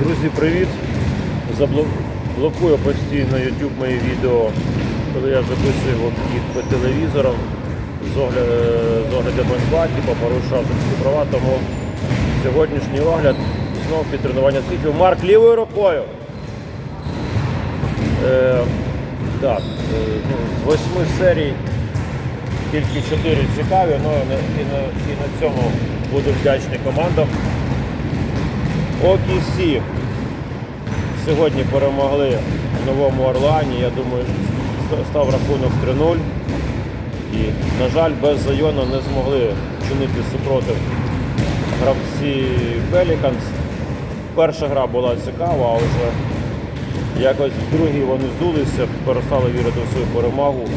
Друзі, привіт! Заблокую постійно YouTube мої відео, коли я записую їх по телевізорам з з оглядом типу порушив авторські права, тому сьогоднішній огляд знову під тренування світів. Марк лівою рукою. Е, так, е, ну, з восьми серій тільки чотири цікаві, ну і на, і на цьому буду вдячний командам. OKC сьогодні перемогли в Новому Орлеані. Я думаю, став рахунок 3-0. І, на жаль, без Зайона не змогли чинити супротив гравці Pelicans. Перша гра була цікава, а вже якось в другій вони здулися, перестали вірити в свою перемогу.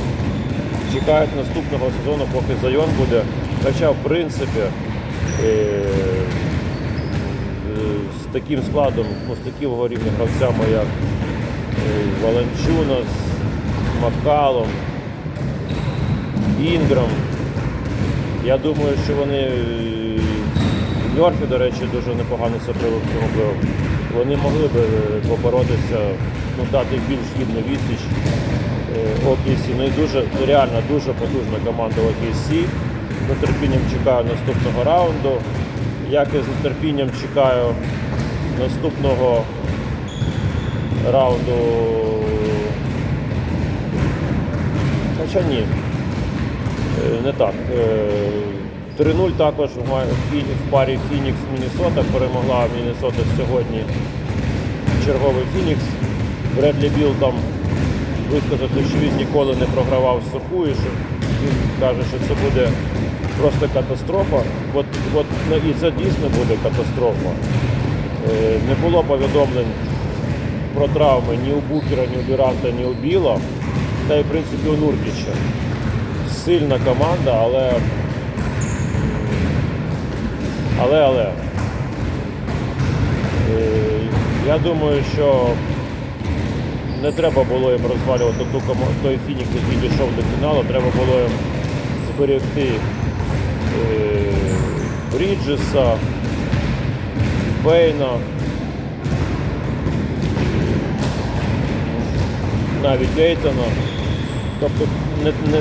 Чекають наступного сезону, поки Зайон буде. Хоча, в принципі, е, з таким складом, ну, з такого рівня гравцями, як е, Валенчунас, Макалом, Інграм. Я думаю, що вони е, Мьорфі, до речі, дуже непогано себе плей Вони могли б е, поборотися, ну, дати більш гідну відсіч е, Ну і дуже, реально дуже потужна команда OKC. З нетерпінням чекаю наступного раунду. Як і з нетерпінням чекаю наступного раунду. Хоча ні, Е, не так. Е, 3-0 також в парі Фінікс Міннесота перемогла Міннесота сьогодні черговий Фінікс. Бредлі Білл там висказався, що він ніколи не програвав суху і що він каже, що це буде просто катастрофа. От, от, ну, і це дійсно буде катастрофа. Е, Не було повідомлень про травми ні у Букера, ні у Дуранта, ні у Біла, та й в принципі у Нуркіча. Сильна команда, але. Але, але. Е, Я думаю, що не треба було їм розвалювати ту той фінік, який дійшов до фіналу, треба було їм зберегти е, Бріджеса, Пейна, навіть Ейтона. Тобто не, не,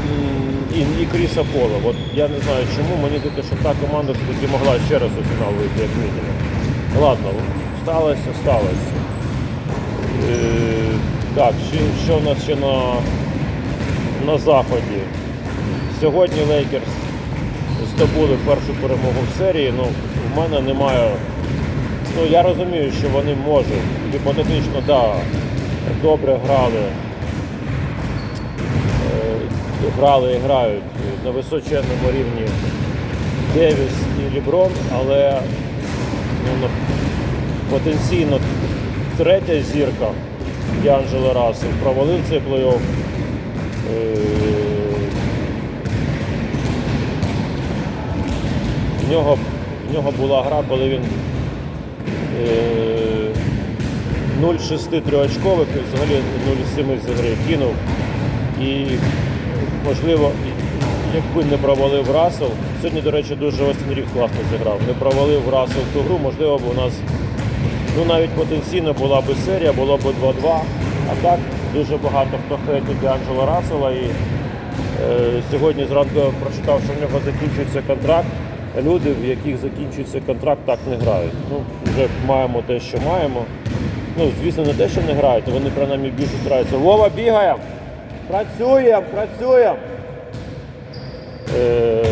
і, і Кріса Пола. От я не знаю чому, мені здається, що та команда все-таки могла ще раз у фінал вийти, як мінімум. Ладно, сталося, сталося. Е, так, що, в нас ще на, на заході? Сьогодні Лейкерс здобули першу перемогу в серії. Ну, в мене немає. Ну, я розумію, що вони можуть. Гіпотетично, да, добре грали е, грали і грають на височенному рівні Девіс і Ліброн, але ну, потенційно третя зірка Д'Анджело Рассел провалив цей плей-офф. Е, В нього, в нього була гра, коли він 0,6 триочкових і взагалі 0,7 з гри кинув. І, можливо, якби не провалив Рассел, сьогодні, до речі, дуже Остін Рів класно зіграв. Не провалив Рассел ту гру, можливо, б у нас ну, навіть потенційно була б серія, було б 2-2. А так дуже багато хто хейтить Анджела Рассела. І е, сьогодні зранку прочитав, що в нього закінчується контракт. Люди, в яких закінчується контракт, так не грають. Ну, вже маємо те, що маємо. Ну, звісно, не те, що не грають, а вони принаймні більше стараються. Вова, бігаємо! Працюємо, працюємо! Е,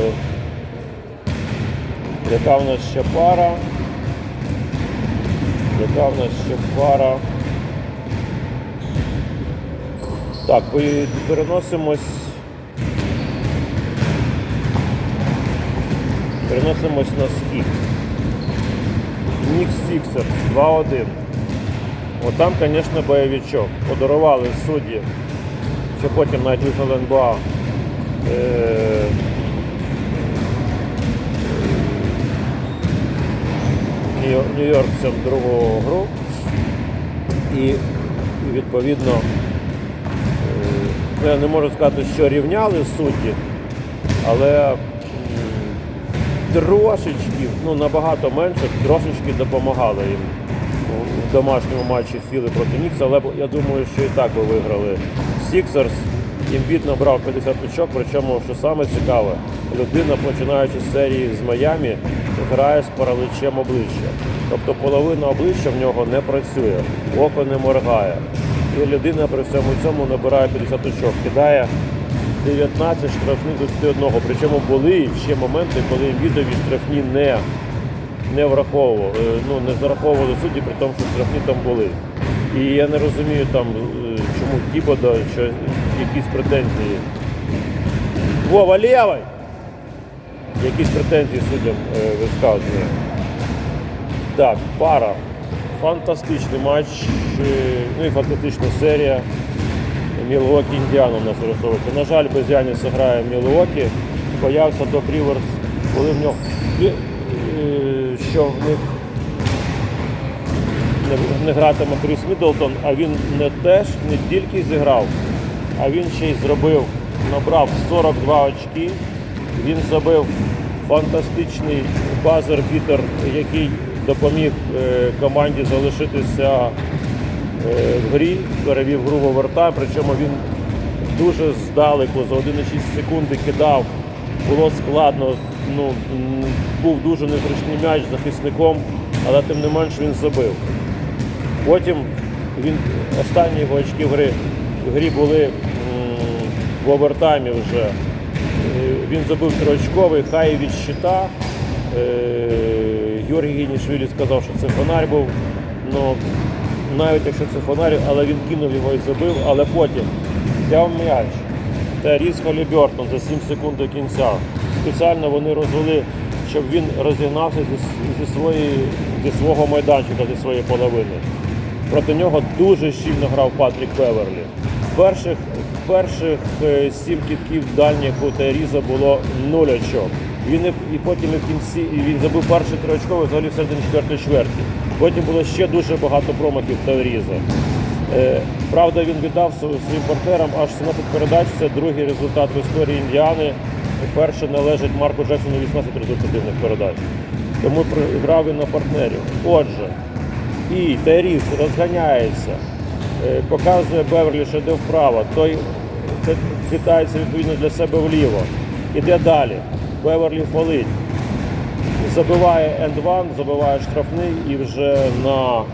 яка в нас ще пара? Яка в нас ще пара? Так, переносимось. Переносимось на схід. Нікс Сіксерс 2-1. От там, звісно, бойовичок. Подарували судді, що потім навіть визнали НБА. Нью- Нью-Йоркцям другу гру. І відповідно е, я не можу сказати, що рівняли судді, але трошечки, ну набагато менше, трошечки допомагали їм у домашньому матчі Філи проти Нікса, але я думаю, що і так би виграли Сіксерс. Ембіт набрав 50 очок, причому, що саме цікаве, людина, починаючи з серії з Майамі, грає з параличем обличчя. Тобто половина обличчя в нього не працює, око не моргає. І людина при всьому цьому набирає 50 очок, кидає 19 штрафних до 21. Причому були ще моменти, коли Ембітові штрафні не, не враховували, е, ну не зараховували судді, при тому, що штрафні там були. І я не розумію там, е, чому Тібода, що якісь претензії. Вова, лівий! Якісь претензії суддям е, висказує. Так, пара. Фантастичний матч, ну і фантастична серія. Мілуокі Індіана у нас вирисовується. На жаль, без Яніса грає Мілуокі. Боявся Док Ріверс, коли в нього е, що в них не, гратиме Кріс Міддлтон, а він не теж не тільки зіграв, а він ще й зробив, набрав 42 очки. Він забив фантастичний базер-бітер, який допоміг е, команді залишитися в грі, перевів гру в овертайм, причому він дуже здалеку, за 1,6 секунди кидав. Було складно, ну, був дуже незручний м'яч захисником, але тим не менш він забив. Потім він останні його очки в гри, в грі були в овертаймі вже. Е, Він забив триочковий, хай від щита. Георгій Гінішвілі сказав, що це фонарь був. Ну, навіть якщо це фонарь, але він кинув його і забив, але потім взяв м'яч. Та Різ Халібертон за 7 секунд до кінця. Спеціально вони розвели, щоб він розігнався зі, зі, своєї, зі свого майданчика, зі своєї половини. Проти нього дуже щільно грав Патрік Беверлі. Перших, перших е, сім кітків дальніх у Тайріза було 0 очок. Він і потім і в кінці і він забив перший триочковий взагалі в середині четвертої чверті. Потім було ще дуже багато промахів Тайріза. Е, Правда, він віддав своїм партнерам аж 17 передач. Це другий результат в історії Індіани. Перше належить Марку Джексону 18 результативних передач. Тому грав він на партнерів. Отже, і Тайріс розганяється, е, показує Беверлі, що йде вправо, той хитається відповідно для себе вліво. Іде далі. Беверлі фолить. Забиває енд-ван, забиває штрафний і вже на, е,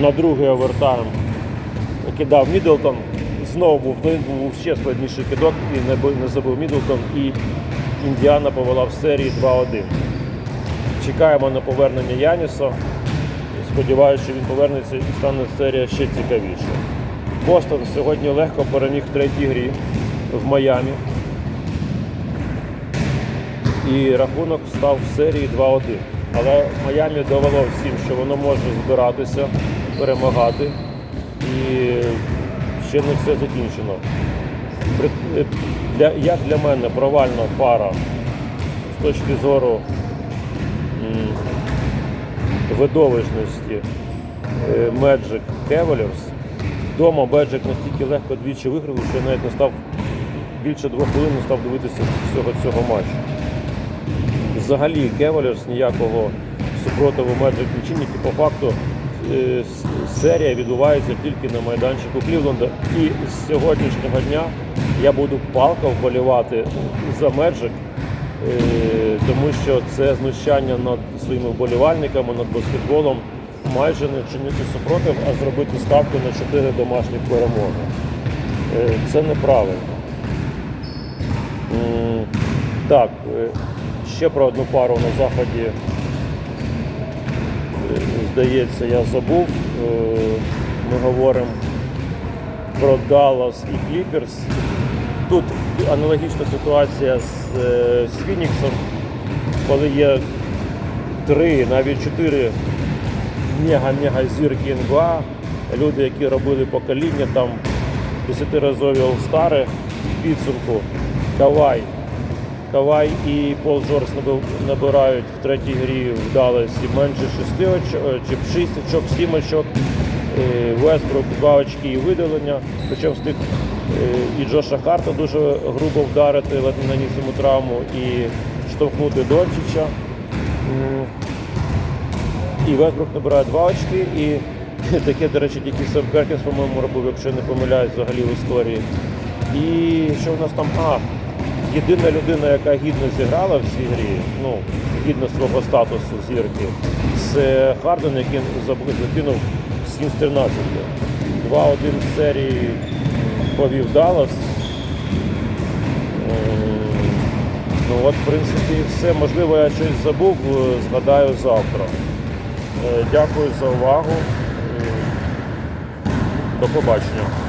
на другий овертайм кидав Міддлтон. Знову був, ну, був ще складніший кидок і не, не забив Міддлтон. І Індіана повела в серії 2-1. Чекаємо на повернення Яніса. Сподіваюся, що він повернеться і стане серія ще цікавіше. Бостон сьогодні легко переміг в третій грі в Майамі. І рахунок став в серії 2-1. Але Майамі довело всім, що воно може збиратися, перемагати. І ще не все закінчено. Е, Для, як для мене провальна пара з точки зору видовищності е, Magic Cavaliers. Вдома Magic настільки легко двічі виграли, що я навіть не став більше двох хвилин не став дивитися всього цього матчу. Взагалі Cavaliers ніякого супротиву чинять, і по факту е, серія відбувається тільки на майданчику Клівленда. І з сьогоднішнього дня я буду палко вболівати за Magic, е, тому що це знущання над своїми вболівальниками, над баскетболом. Майже не чинити супротив, а зробити ставку на 4 домашніх перемоги. Е, Це неправильно. Так, ще про одну пару на заході. е, Здається, я забув. Е, Ми говоримо про Даллас і Кліперс. Тут аналогічна ситуація з, е, Фініксом, коли є три, навіть чотири мега-мега зірки НБА, люди, які робили покоління, там десятиразові олстари в підсумку, Кавай. Кавай і Пол Джордж набирають в третій грі в менше 6 очок, чи 6 очок, 7 очок. Е, Вестбрук 2 очки і видалення. Причому встиг е, і Джоша Харта дуже грубо вдарити, наніс йому травму і штовхнути Дончича. І Весбрук набирає 2 очки. І таке, до речі, тільки Сем Перкінс, по-моєму, робив, якщо не помиляюсь взагалі в історії. І що в нас там? А, єдина людина, яка гідно зіграла в цій грі, ну, гідно свого статусу зірки, це Харден, який закинув 7 з 13. 2-1 в серії повів Даллас. Ем, Ну от, в принципі, все. Можливо, я щось забув, е, згадаю завтра. Е, Дякую за увагу. Е, До побачення.